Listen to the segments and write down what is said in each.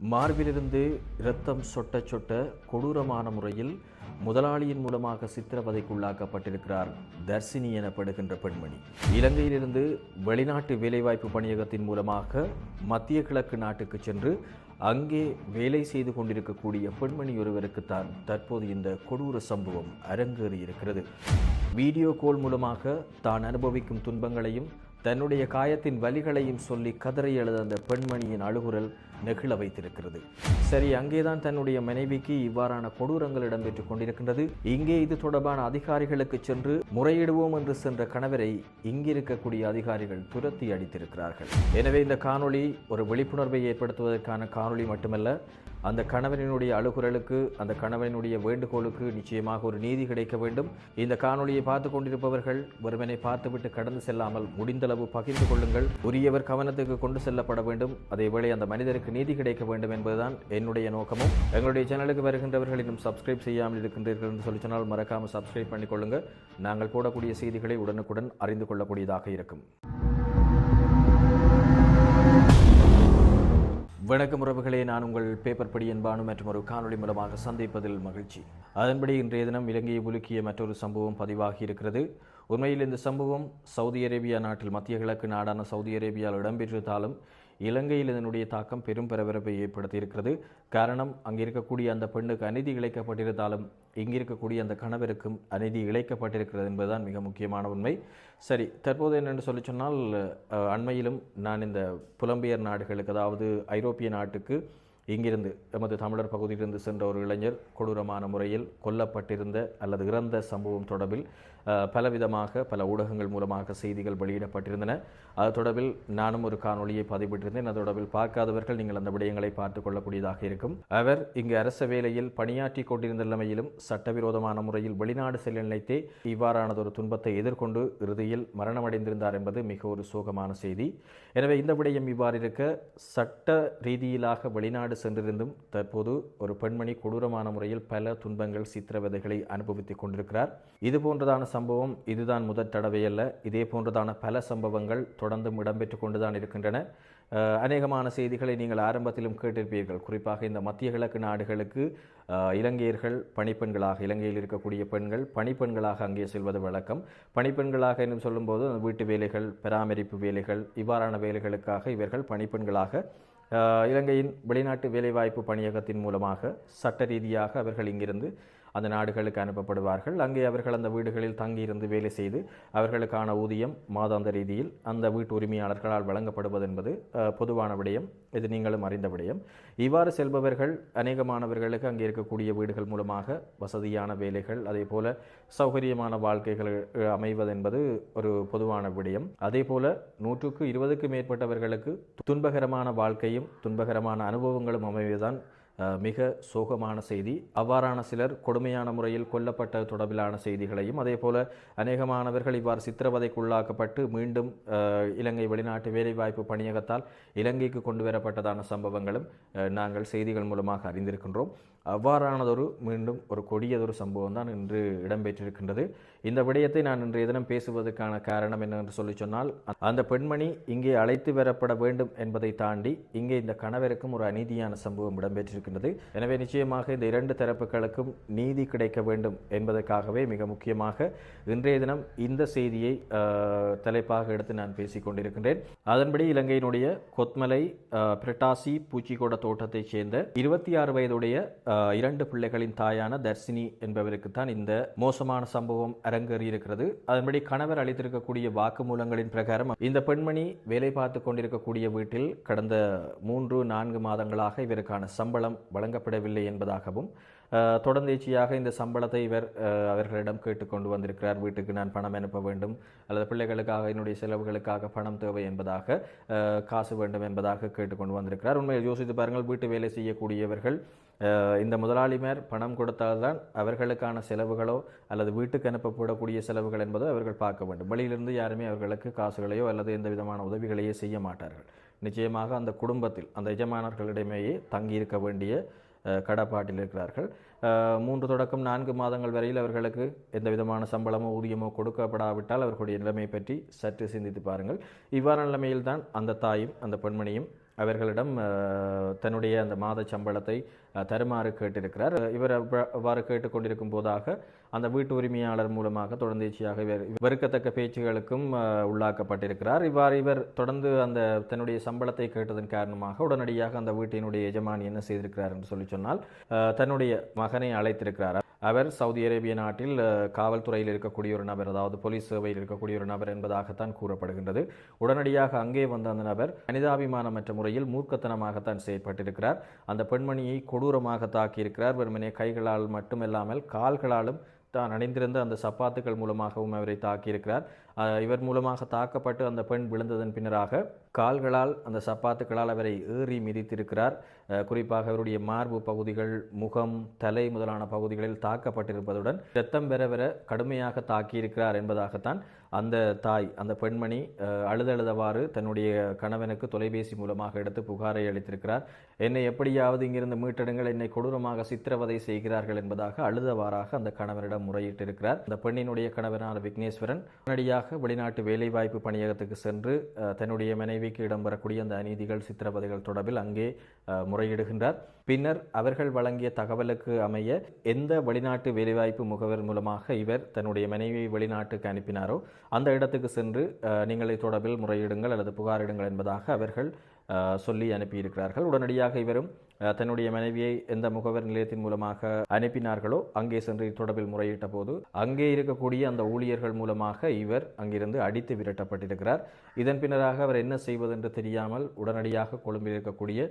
மார்பிலிருந்து இரத்தம் சொட்ட சொட்ட கொடூரமான முறையில் முதலாளியின் மூலமாக சித்திரவதைக்குள்ளாக்கப்பட்டிருக்கிறார் தர்சினி எனப்படுகின்ற பெண்மணி. இலங்கையிலிருந்து வெளிநாட்டு வேலைவாய்ப்பு பணியகத்தின் மூலமாக மத்திய கிழக்கு நாட்டுக்கு சென்று அங்கே வேலை செய்து கொண்டிருக்கக்கூடிய பெண்மணி ஒருவருக்குத்தான் தற்போது இந்த கொடூர சம்பவம் அரங்கேறியிருக்கிறது. வீடியோ கால் மூலமாக தான் அனுபவிக்கும் துன்பங்களையும் தன்னுடைய காயத்தின் வலிகளையும் சொல்லி கதறை எழுத அந்த பெண்மணியின் அழுகுரல் நெகிழ வைத்திருக்கிறது. சரி அங்கேதான் தன்னுடைய மனைவிக்கு இவ்வாறான கொடூரங்கள் இடம்பெற்றுக் கொண்டிருக்கின்றது. இங்கே இது தொடர்பான அதிகாரிகளுக்கு சென்று முறையிடுவோம் என்று சென்ற கணவரை இங்கிருக்கக்கூடிய அதிகாரிகள் துரத்தி அடித்திருக்கிறார்கள். எனவே இந்த காணொளி ஒரு விழிப்புணர்வை ஏற்படுத்துவதற்கான காணொளி மட்டுமல்ல அந்த கணவனினுடைய அழுகுரலுக்கு அந்த கணவனுடைய வேண்டுகோளுக்கு நிச்சயமாக ஒரு நீதி கிடைக்க வேண்டும். இந்த காணொளியை பார்த்து கொண்டிருப்பவர்கள் ஒருவனை பார்த்துவிட்டு கடந்து செல்லாமல் முடிந்தளவு பகிர்ந்து கொள்ளுங்கள். உரியவர் கவனத்துக்கு கொண்டு செல்லப்பட வேண்டும். அதேவேளை அந்த மனிதருக்கு நீதி கிடைக்க வேண்டும் என்பதுதான் என்னுடைய நோக்கமும். எங்களுடைய சேனலுக்கு வருகின்றவர்கள் இன்னும் சப்ஸ்கிரைப் செய்யாமல் இருக்கின்றீர்கள் என்று சொல்லி சொன்னால் மறக்காமல் சப்ஸ்கிரைப் பண்ணிக்கொள்ளுங்கள் நாங்கள் போடக்கூடிய செய்திகளை உடனுக்குடன் அறிந்து கொள்ளக்கூடியதாக இருக்கும். வணக்கம் உறவுகளே நான் உங்கள் பேப்பர் படி என்பானு மற்றும் ஒரு காணொளி மூலமாக சந்திப்பதில் மகிழ்ச்சி. அதன்படி இன்றைய தினம் இலங்கையை உலுக்கிய மற்றொரு சம்பவம் பதிவாகி இருக்கிறது. உண்மையில் இந்த சம்பவம் சவுதி அரேபியா நாட்டில் மத்திய கிழக்கு நாடான சவுதி அரேபியாவில் இடம்பெற்றிருந்தாலும் இலங்கையில் இதனுடைய தாக்கம் பெரும் பரபரப்பை ஏற்படுத்தியிருக்கிறது. காரணம் அங்கே இருக்கக்கூடிய அந்த பெண்ணுக்கு அநீதி இழைக்கப்பட்டிருந்தாலும் இங்கிருக்கக்கூடிய அந்த கணவருக்கும் அநீதி இழைக்கப்பட்டிருக்கிறது என்பதுதான் மிக முக்கியமான உண்மை. சரி தற்போது என்னென்று சொல்லி சொன்னால் அண்மையிலும் நான் இந்த புலம்பெயர் நாடுகளுக்கு அதாவது ஐரோப்பிய நாட்டுக்கு இங்கிருந்து எமது தமிழர் பகுதியிலிருந்து சென்ற ஒரு இளைஞர் கொடூரமான முறையில் கொல்லப்பட்டிருந்த அல்லது இறந்த சம்பவம் தொடர்பில் பலவிதமாக பல ஊடகங்கள் மூலமாக செய்திகள் வெளியிடப்பட்டிருந்தன. அது தொடர்பில் நானும் ஒரு காணொளியை பதிவிட்டிருந்தேன். அது தொடர்பில் பார்க்காதவர்கள் நீங்கள் அந்த விடயங்களை பார்த்துக் கொள்ளக்கூடியதாக இருக்கும். அவர் இங்கு அரச வேலையில் பணியாற்றி கொண்டிருந்த நிலைமையிலும் சட்டவிரோதமான முறையில் வெளிநாடு செல்ல நினைத்தே இவ்வாறானதொரு துன்பத்தை எதிர்கொண்டு இறுதியில் மரணமடைந்திருந்தார் என்பது மிக ஒரு சோகமான செய்தி. எனவே இந்த விடயம் இவ்வாறு இருக்க சட்ட ரீதியிலாக வெளிநாடு சென்றிருந்தும் தற்போது ஒரு பெண்மணி கொடூரமான முறையில் பல துன்பங்கள் சித்திரவதைகளை அனுபவித்துக் கொண்டிருக்கிறார். இது போன்றதான சம்பவம் இதுதான் முதற் தடவையல்ல இதே போன்றதான பல சம்பவங்கள் தொடர்ந்தும் இடம்பெற்று கொண்டுதான் இருக்கின்றன. அநேகமான செய்திகளை நீங்கள் ஆரம்பத்திலும் கேட்டிருப்பீர்கள். குறிப்பாக இந்த மத்திய கிழக்கு நாடுகளுக்கு இலங்கையர்கள் பணிப்பெண்களாக இலங்கையில் இருக்கக்கூடிய பெண்கள் பணிப்பெண்களாக அங்கே செல்வது வழக்கம். பணிப்பெண்களாக என்று சொல்லும்போது வீட்டு வேலைகள் பராமரிப்பு வேலைகள் இவ்வாறான வேலைகளுக்காக இவர்கள் பணிப்பெண்களாக இலங்கையின் வெளிநாட்டு வேலைவாய்ப்பு பணியகத்தின் மூலமாக சட்ட ரீதியாக அவர்கள் இங்கிருந்து அந்த நாடுகளுக்கு அனுப்பப்படுவார்கள். அங்கே அவர்கள் அந்த வீடுகளில் தங்கியிருந்து வேலை செய்து அவர்களுக்கான ஊதியம் மாதாந்த ரீதியில் அந்த வீட்டு உரிமையாளர்களால் வழங்கப்படுவது என்பது பொதுவான விடயம். இது நீங்களும் அறிந்த விடயம். இவ்வாறு செல்பவர்கள் அநேகமானவர்களுக்கு அங்கே இருக்கக்கூடிய வீடுகள் மூலமாக வசதியான வேலைகள் அதே போல சௌகரியமான வாழ்க்கைகள் அமைவதென்பது அமைவது என்பது ஒரு பொதுவான விடயம். அதே போல நூற்றுக்கு இருபதுக்கு மேற்பட்டவர்களுக்கு துன்பகரமான வாழ்க்கையும் துன்பகரமான அனுபவங்களும் அமைவதுதான் மிக சோகமான செய்தி. அவ்வாறான சிலர் கொடுமையான முறையில் கொல்லப்பட்ட தொடர்பிலான செய்திகளையும் அதே போல அநேகமானவர்கள் இவ்வாறு சித்திரவதைக்குள்ளாக்கப்பட்டு மீண்டும் இலங்கை வெளிநாட்டு வேலைவாய்ப்பு பணியகத்தால் இலங்கைக்கு கொண்டு வரப்பட்டதான சம்பவங்களும் நாங்கள் செய்திகள் மூலமாக அறிந்திருக்கின்றோம். அவ்வாறானதொரு மீண்டும் ஒரு கொடியதொரு சம்பவம் தான் இன்று இடம்பெற்றிருக்கின்றது. இந்த விடயத்தை நான் இன்றைய தினம் பேசுவதற்கான காரணம் என்னென்று சொல்லி சொன்னால் அந்த பெண்மணி இங்கே அழைத்து வரப்பட வேண்டும் என்பதை தாண்டி இங்கே இந்த கணவருக்கும் ஒரு அநீதியான சம்பவம் இடம்பெற்றிருக்கின்றது. எனவே நிச்சயமாக இந்த இரண்டு தரப்புகளுக்கும் நீதி கிடைக்க வேண்டும் என்பதற்காகவே மிக முக்கியமாக இன்றைய தினம் இந்த செய்தியை தலைப்பாக எடுத்து நான் பேசிக் கொண்டிருக்கின்றேன். அதன்படி இலங்கையினுடைய கொத்மலை பிரட்டாசி பூச்சிக்கோட தோட்டத்தைச் சேர்ந்த இருபத்தி ஆறு வயதுடைய இரண்டு பிள்ளைகளின் தாயான தர்சினி என்பவருக்குத்தான் இந்த மோசமான சம்பவம் அரங்கேறியிருக்கிறது. அதன்படி கணவர் அளித்திருக்கக்கூடிய வாக்குமூலங்களின் பிரகாரம் இந்த பெண்மணி வேலை பார்த்து கொண்டிருக்கக்கூடிய வீட்டில் கடந்த மூன்று நான்கு மாதங்களாக இவருக்கான சம்பளம் வழங்கப்படவில்லை என்பதாகவும் தொடர்ந்தேச்சியாக இந்த சம்பளத்தை இவர் அவர்களிடம் கேட்டுக்கொண்டு வந்திருக்கிறார். வீட்டுக்கு நான் பணம் அனுப்ப வேண்டும். அல்லது பிள்ளைகளுக்காக என்னுடைய செலவுகளுக்காக பணம் தேவை என்பதாக காசு வேண்டும் என்பதாக கேட்டுக்கொண்டு வந்திருக்கிறார். உண்மையில் யோசித்து பாருங்கள் வீட்டு வேலை செய்யக்கூடியவர்கள் இந்த முதலாளிமார் பணம் கொடுத்தால்தான் அவர்களுக்கான செலவுகளோ அல்லது வீட்டுக்கு அனுப்பப்படக்கூடிய செலவுகள் என்பதோ அவர்கள் பார்க்க வேண்டும். வெளியிலிருந்து யாருமே அவர்களுக்கு காசுகளையோ அல்லது எந்த விதமான உதவிகளையோ செய்ய மாட்டார்கள். நிச்சயமாக அந்த குடும்பத்தில் அந்த எஜமானர்களிடமேயே தங்கியிருக்க வேண்டிய கடப்பாட்டில் இருக்கிறார்கள். மூன்று தொடக்கம் நான்கு மாதங்கள் வரையில் அவர்களுக்கு எந்த விதமான சம்பளமோ ஊதியமோ கொடுக்கப்படாவிட்டால் அவர்களுடைய நிலைமை பற்றி சற்று சிந்தித்து பாருங்கள். இவ்வாறான நிலைமையில்தான் அந்த தாயும் அந்த பெண்மணியும் அவர்களிடம் தன்னுடைய அந்த மாத சம்பளத்தை தருமாறு கேட்டிருக்கிறார். இவர் அவ்வாறு கேட்டுக்கொண்டிருக்கும் போதாக அந்த வீட்டு உரிமையாளர் மூலமாக தொடர்ந்தேச்சியாக இவர் வெறுக்கத்தக்க பேச்சுகளுக்கும் உள்ளாக்கப்பட்டிருக்கிறார். இவ்வாறு இவர் தொடர்ந்து அந்த தன்னுடைய சம்பளத்தை கேட்டதன் காரணமாக உடனடியாக அந்த வீட்டினுடைய எஜமானி என்ன செய்திருக்கிறார் என்று சொல்லி சொன்னால் தன்னுடைய மகனை அழைத்திருக்கிறார். அவர் சவுதி அரேபிய நாட்டில் காவல்துறையில் இருக்கக்கூடிய ஒரு நபர் அதாவது போலீஸ் சேவையில் இருக்கக்கூடிய ஒரு நபர் என்பதாகத்தான் கூறப்படுகின்றது. உடனடியாக அங்கே வந்த அந்த நபர் மனிதாபிமானமற்ற முறையில் மூர்க்கத்தனமாகத்தான் செயற்பட்டிருக்கிறார். அந்த பெண்மணியை கொடூரமாக தாக்கியிருக்கிறார். வெறுமனே கைகளால் மட்டுமல்லாமல் கால்களாலும் தான் அணிந்திருந்த அந்த சப்பாத்துக்கள் மூலமாகவும் அவரை தாக்கியிருக்கிறார். இவர் மூலமாக தாக்கப்பட்டு அந்த பெண் விழுந்ததன் பின்னராக கால்களால் அந்த சப்பாத்துக்களால் அவரை ஏறி மிதித்திருக்கிறார். குறிப்பாக அவருடைய மார்பு பகுதிகள் முகம் தலை முதலான பகுதிகளில் தாக்கப்பட்டிருப்பதுடன் ரத்தம் பெற பெற கடுமையாக தாக்கியிருக்கிறார் என்பதாகத்தான் அந்த தாய் அந்த பெண்மணி அழுதழுதவாறு தன்னுடைய கணவனுக்கு தொலைபேசி மூலமாக எடுத்து புகாரை அளித்திருக்கிறார். என்னை எப்படியாவது இங்கிருந்து மீட்டெடுங்கள் என்னை கொடூரமாக சித்திரவதை செய்கிறார்கள் என்பதாக அழுதவாறாக அந்த கணவனிடம் முறையிட்டிருக்கிறார். அந்த பெண்ணினுடைய கணவனான விக்னேஸ்வரன் உடனடியாக வெளிநாட்டு வேலைவாய்ப்பு பணியகத்துக்கு சென்று தன்னுடைய மனைவிக்கு இடம்பெறக்கூடிய அந்த அநீதிகள் சித்திரவதைகள் தொடர்பில் அங்கே முறையிடுகின்றார். பின்னர் அவர்கள் வழங்கிய தகவலுக்கு அமைய எந்த வெளிநாட்டு வேலைவாய்ப்பு முகவர் மூலமாக இவர் தன்னுடைய மனைவியை வெளிநாட்டுக்கு அனுப்பினாரோ அந்த இடத்துக்கு சென்று நீங்களை நீங்கள் தொடர்பில் முறையிடுங்கள் அல்லது புகாரிடுங்கள் என்பதாக அவர்கள் சொல்லி அனுப்பியிருக்கிறார்கள். உடனடியாக இவரும் தன்னுடைய மனைவியை எந்த முகவர் நிலையத்தின் மூலமாக அனுப்பினார்களோ அங்கே சென்று தொடர்பில் முறையிட்ட போது அங்கே இருக்கக்கூடிய அந்த ஊழியர்கள் மூலமாக இவர் அங்கிருந்து அடித்து விரட்டப்பட்டிருக்கிறார். இதன் பின்னராக அவர் என்ன செய்வதென்று தெரியாமல் உடனடியாக கொழும்பில் இருக்கக்கூடிய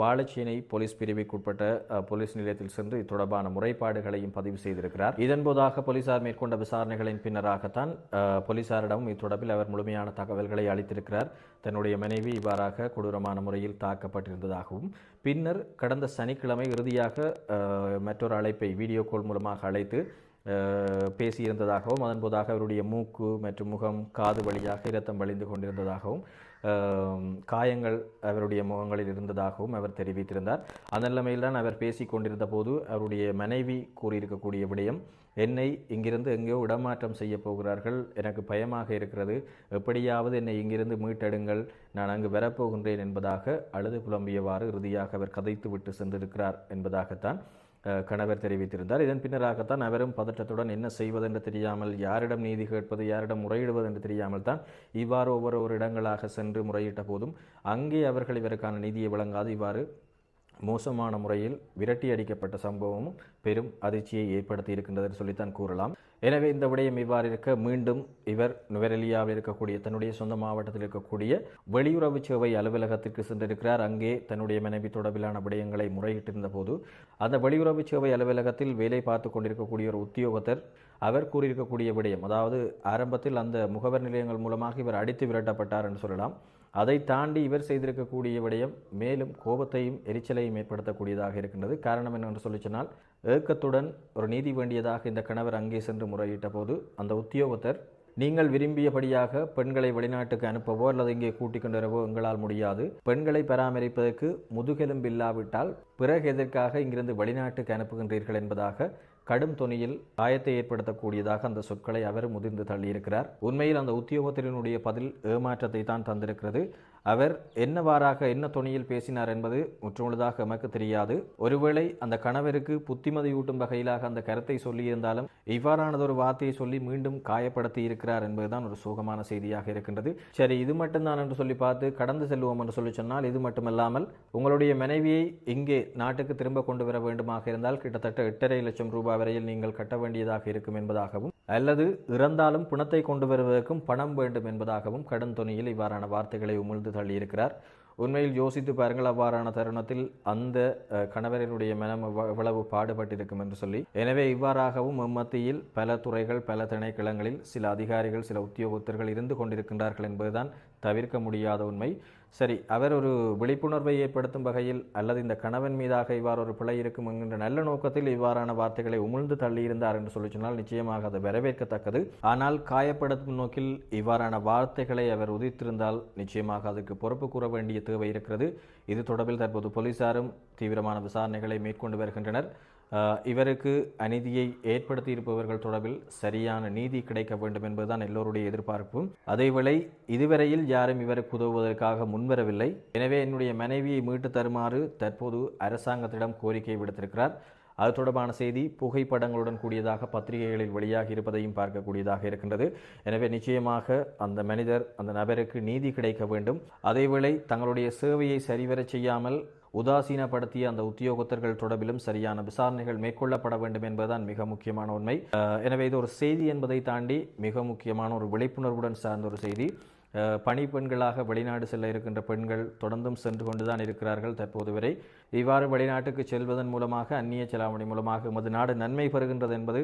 வாழச்சேனை போலீஸ் பிரிவுக்குட்பட்ட போலீஸ் நிலையத்தில் சென்று இத்தொடர்பான முறைப்பாடுகளையும் பதிவு செய்திருக்கிறார். இதன்போதாக போலீசார் மேற்கொண்ட விசாரணைகளின் பின்னராகத்தான் போலீசாரிடமும் போலீசாரிடம் அவர் முழுமையான தகவல்களை அளித்திருக்கிறார். தன்னுடைய மனைவி இவ்வாறாக கொடூரமான முறையில் தாக்கப்பட்டிருந்ததாகவும் பின்னர் கடந்த சனிக்கிழமை இறுதியாக மற்றொரு அழைப்பை வீடியோ கால் மூலமாக அழைத்து பேசியிருந்ததாகவும் அதன்போதாக அவருடைய மூக்கு மற்றும் முகம் காது வழியாக இரத்தம் வழிந்து கொண்டிருந்ததாகவும் காயங்கள் அவருடைய முகங்களில் இருந்ததாகவும் அவர் தெரிவித்திருந்தார். அந்த நிலைமையில்தான் அவர் பேசிக் கொண்டிருந்த போது அவருடைய மனைவி கூறியிருக்கக்கூடிய விடயம் என்னை இங்கிருந்து எங்கேயோ இடமாற்றம் செய்ய போகிறார்கள். எனக்கு பயமாக இருக்கிறது. எப்படியாவது என்னை இங்கிருந்து மீட்டெடுங்கள். நான் அங்கு வரப்போகின்றேன் என்பதாக அழுது புலம்பியவாறு இறுதியாக அவர் கதைத்து விட்டு சென்றிருக்கிறார் என்பதாகத்தான் கணவர் தெரிவித்திருந்தார். இதன் பின்னராகத்தான் அவரும் பதற்றத்துடன் என்ன செய்வதென்று தெரியாமல் யாரிடம் நீதி கேட்பது யாரிடம் முறையிடுவது என்று தெரியாமல் தான் இவ்வாறு ஒவ்வொரு ஒரு இடங்களாக சென்று முறையிட்ட போதும் அங்கே அவர்கள் இவருக்கான நீதியை வழங்காது. இவ்வாறு மோசமான முறையில் விரட்டி அடிக்கப்பட்ட சம்பவமும் பெரும் அதிர்ச்சியை ஏற்படுத்தி இருக்கின்றது என்று சொல்லித்தான் கூறலாம். எனவே இந்த விடயம் இவ்வாறு இருக்க மீண்டும் இவர் நுவரெலியாவில் இருக்கக்கூடிய தன்னுடைய சொந்த மாவட்டத்தில் இருக்கக்கூடிய வெளியுறவு சேவை அலுவலகத்திற்கு சென்றிருக்கிறார். அங்கே தன்னுடைய மனைவி தொடர்பிலான விடயங்களை முறையிட்டிருந்த போது அந்த வெளியுறவு சேவை அலுவலகத்தில் வேலை பார்த்து கொண்டிருக்கக்கூடிய ஒரு உத்தியோகத்தர் அவர் கூறியிருக்கக்கூடிய விடயம் அதாவது ஆரம்பத்தில் அந்த முகவர் நிலையங்கள் மூலமாக இவர் அடித்து விரட்டப்பட்டார் என்று சொல்லலாம். அதை தாண்டி இவர் செய்திருக்கக்கூடிய விடயம் மேலும் கோபத்தையும் எரிச்சலையும் ஏற்படுத்தக்கூடியதாக இருக்கின்றது. காரணம் என்னென்று சொல்லி சொன்னால் ஏக்கத்துடன் ஒரு நீதி வேண்டியதாக இந்த கணவர் அங்கே சென்று முறையிட்ட போது அந்த உத்தியோகத்தர் நீங்கள் விரும்பியபடியாக பெண்களை வெளிநாட்டுக்கு அனுப்பவோ அல்லது இங்கே கூட்டிக் கொண்டுவரவோ எங்களால் முடியாது. பெண்களை பராமரிப்பதற்கு முதுகெலும்பில்லாவிட்டால் பிறகு எதற்காக இங்கிருந்து வெளிநாட்டுக்கு அனுப்புகின்றீர்கள் என்பதாக கடும் துணியில் காயத்தை ஏற்படுத்தக்கூடியதாக அந்த சொற்களை அவர் முதிர்ந்து தள்ளியிருக்கிறார். உண்மையில் அந்த உத்தியோகத்தினுடைய பதில் ஏமாற்றத்தை தான் தந்திருக்கிறது. அவர் என்னவாறாக என்ன தொனியில் பேசினார் என்பது முற்றுமுழுதாக எமக்கு தெரியாது. ஒருவேளை அந்த கணவருக்கு புத்திமதியூட்டும் வகையிலாக அந்த கருத்தை சொல்லியிருந்தாலும் இவ்வாறானதொரு வார்த்தையை சொல்லி மீண்டும் காயப்படுத்தி இருக்கிறார் என்பதுதான் ஒரு சோகமான செய்தியாக இருக்கின்றது. சரி இது மட்டும்தான் என்று சொல்லி பார்த்து கடந்து செல்வோம் என்று சொல்லி சொன்னால் இது மட்டுமல்லாமல் உங்களுடைய மனைவியை இங்கே நாட்டுக்கு திரும்ப கொண்டு வர வேண்டுமாக இருந்தால் கிட்டத்தட்ட எட்டரை லட்சம் ரூபாய் வரையில் நீங்கள் கட்ட வேண்டியதாக இருக்கும் என்பதாகவும் அல்லது இறந்தாலும் பிணத்தை கொண்டு வருவதற்கும் பணம் வேண்டும் என்பதாகவும் கடன் துணியில் இவ்வாறான வார்த்தைகளை உமிழ்ந்து தள்ளியிருக்கிறார் உண்மையில் யோசித்து பாருங்கள் அவ்வாறான தருணத்தில் அந்த கணவரினுடைய மனம் எவ்வளவு பாடுபட்டிருக்கும் என்று சொல்லி. எனவே இவ்வாறாகவும் மத்தியில் பல துறைகள் பல திணைக்களங்களில் சில அதிகாரிகள் சில உத்தியோகத்தர்கள் இருந்து கொண்டிருக்கின்றார்கள் என்பதுதான் தவிர்க்க முடியாத உண்மை. சரி அவர் ஒரு விழிப்புணர்வை ஏற்படுத்தும் வகையில் அல்லது இந்த கணவன் மீதாக இவ்வாறு ஒரு பிழை இருக்கும் என்கின்ற நல்ல நோக்கத்தில் இவ்வாறான வார்த்தைகளை உமிழ்ந்து தள்ளியிருந்தார் என்று சொல்லி சொன்னால் நிச்சயமாக அது வரவேற்கத்தக்கது. ஆனால் காயப்படுத்தும் நோக்கில் இவ்வாறான வார்த்தைகளை அவர் உதித்திருந்தால் நிச்சயமாக அதுக்கு பொறுப்பு கூற வேண்டிய தேவை இருக்கிறது. இது தொடர்பில் தற்போது போலீசாரும் தீவிரமான விசாரணைகளை மேற்கொண்டு வருகின்றனர். இவருக்கு அநீதியை ஏற்படுத்தி இருப்பவர்கள் தொடர்பில் சரியான நீதி கிடைக்க வேண்டும் என்பதுதான் எல்லோருடைய எதிர்பார்ப்பும். அதேவேளை இதுவரையில் யாரும் இவருக்கு உதவுவதற்காக முன்வரவில்லை. எனவே என்னுடைய மனைவியை மீட்டு தருமாறு தற்போது அரசாங்கத்திடம் கோரிக்கை விடுத்திருக்கிறார். அது தொடர்பான செய்தி புகைப்படங்களுடன் கூடியதாக பத்திரிகைகளில் வெளியாகி இருப்பதையும் பார்க்கக்கூடியதாக இருக்கின்றது. எனவே நிச்சயமாக அந்த மனிதர் அந்த நபருக்கு நீதி கிடைக்க வேண்டும். அதேவேளை தங்களுடைய சேவையை சரிவரச் செய்யாமல் உதாசீனப்படுத்திய அந்த உத்தியோகத்தர்கள் தொடர்பிலும் சரியான விசாரணைகள் மேற்கொள்ளப்பட வேண்டும் என்பதுதான் மிக முக்கியமான உண்மை. எனவே இது ஒரு செய்தி என்பதை தாண்டி மிக முக்கியமான ஒரு விழிப்புணர்வுடன் சார்ந்த ஒரு செய்தி. பணிப்பெண்களாக வெளிநாடு செல்ல இருக்கின்ற பெண்கள் தொடர்ந்தும் சென்று கொண்டுதான் இருக்கிறார்கள் தற்போது வரை. இவ்வாறு வெளிநாட்டுக்கு செல்வதன் மூலமாக அந்நிய செலாவணி மூலமாக எமது நாடு நன்மை பெறுகின்றது என்பது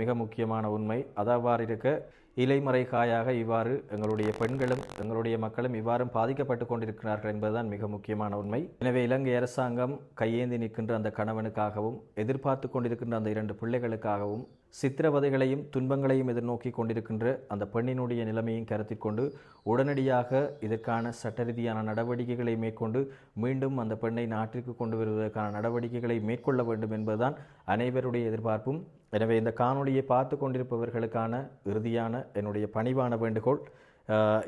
மிக முக்கியமான உண்மை. அதாவாறு இருக்க இலைமறை காயாக இவ்வாறு எங்களுடைய பெண்களும் எங்களுடைய மக்களும் இவ்வாறும் பாதிக்கப்பட்டு கொண்டிருக்கிறார்கள் என்பதுதான் மிக முக்கியமான உண்மை. எனவே இலங்கை அரசாங்கம் கையேந்தி நிற்கின்ற அந்த கணவனுக்காகவும் எதிர்பார்த்து கொண்டிருக்கின்ற அந்த இரண்டு பிள்ளைகளுக்காகவும் சித்திரவதைகளையும் துன்பங்களையும் எதிர்நோக்கி கொண்டிருக்கின்ற அந்த பெண்ணினுடைய நிலைமையும் கருத்தில் கொண்டு உடனடியாக இதற்கான சட்டரீதியான நடவடிக்கைகளை மேற்கொண்டு மீண்டும் அந்த பெண்ணை நாட்டிற்கு கொண்டு வருவதற்கான நடவடிக்கைகளை மேற்கொள்ள வேண்டும் என்பதுதான் அனைவருடைய எதிர்பார்ப்பும். எனவே இந்த காணொளியை பார்த்து கொண்டிருப்பவர்களுக்கான இறுதியான என்னுடைய பணிவான வேண்டுகோள்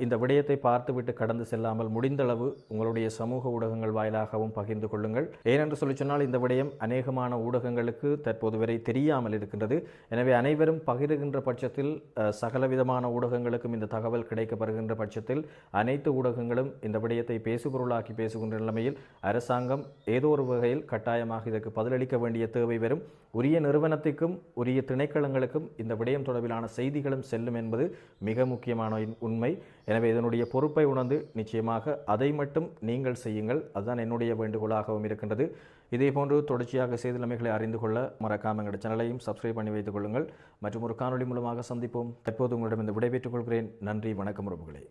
இந்த விடயத்தை பார்த்துவிட்டு கடந்து செல்லாமல் முடிந்தளவு உங்களுடைய சமூக ஊடகங்கள் வாயிலாகவும் பகிர்ந்து கொள்ளுங்கள். ஏனென்று சொல்லி சொன்னால் இந்த விடயம் அநேகமான ஊடகங்களுக்கு தற்போது வரை தெரியாமல் இருக்கின்றது. எனவே அனைவரும் பகிர்கின்ற பட்சத்தில் சகலவிதமான ஊடகங்களுக்கும் இந்த தகவல் கிடைக்கப்படுகின்ற பட்சத்தில் அனைத்து ஊடகங்களும் இந்த விடயத்தை பேசுபொருளாக்கி பேசுகின்ற நிலைமையில் அரசாங்கம் ஏதோ ஒரு வகையில் கட்டாயமாக இதற்கு பதிலளிக்க வேண்டிய தேவை வரும். உரிய நிறுவனத்துக்கும் உரிய திணைக்களங்களுக்கும் இந்த விடயம் தொடர்பிலான செய்திகளும் செல்லும் என்பது மிக முக்கியமான உண்மை. எனவே இதனுடைய பொறுப்பை உணர்ந்து நிச்சயமாக அதை மட்டும் நீங்கள் செய்யுங்கள். அதுதான் என்னுடைய வேண்டுகோளாகவும் இருக்கின்றது. இதேபோன்று தொடர்ச்சியாக செய்திலமைகளை அறிந்து கொள்ள மறக்காம எங்களுடைய சேனலையும் சப்ஸ்கிரைப் பண்ணி வைத்துக் கொள்ளுங்கள். மற்றும் ஒரு காணொளி மூலமாக சந்திப்போம். தற்போது உங்களிடம் இந்த விடைபெற்றுக் கொள்கிறேன். நன்றி வணக்கம் உறவுகளே.